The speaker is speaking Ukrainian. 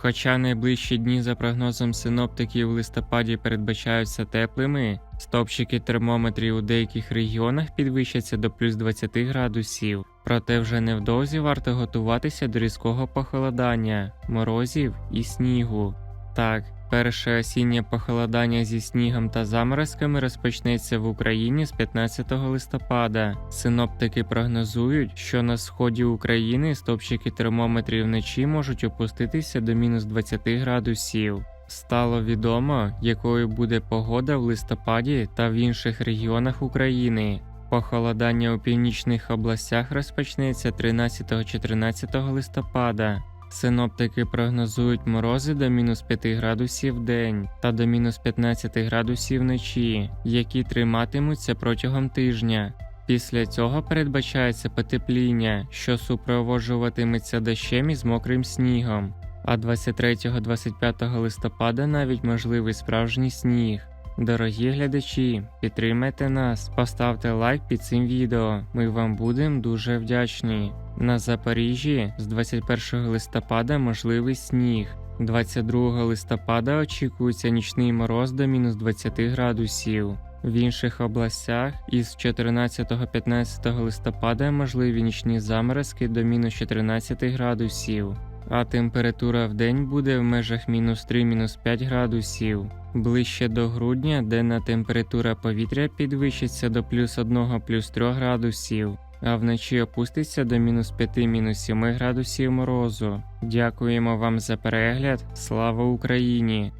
Хоча найближчі дні за прогнозом синоптиків в листопаді передбачаються теплими, стопчики термометрів у деяких регіонах підвищаться до плюс 20 градусів. Проте вже невдовзі варто готуватися до різкого похолодання, морозів і снігу. Так, перше осіннє похолодання зі снігом та заморозками розпочнеться в Україні з 15 листопада. Синоптики прогнозують, що на сході України стопчики термометрів вночі можуть опуститися до мінус 20 градусів. Стало відомо, якою буде погода в листопаді та в інших регіонах України. Похолодання у північних областях розпочнеться 13-14 листопада. Синоптики прогнозують морози до мінус 5 градусів в день та до мінус 15 градусів вночі, які триматимуться протягом тижня. Після цього передбачається потепління, що супроводжуватиметься дощем із мокрим снігом. А 23-25 листопада навіть можливий справжній сніг. Дорогі глядачі, підтримайте нас, поставте лайк під цим відео. Ми вам будемо дуже вдячні. На Запоріжжі з 21 листопада можливий сніг. 22 листопада очікується нічний мороз до мінус 20 градусів. В інших областях із 14-15 листопада можливі нічні заморозки до мінус 14 градусів, а температура в день буде в межах мінус 3-5 градусів. Ближче до грудня денна температура повітря підвищиться до плюс 1 плюс 3 градусів, а вночі опуститься до мінус 5 мінус 7 градусів морозу. Дякуємо вам за перегляд. Слава Україні!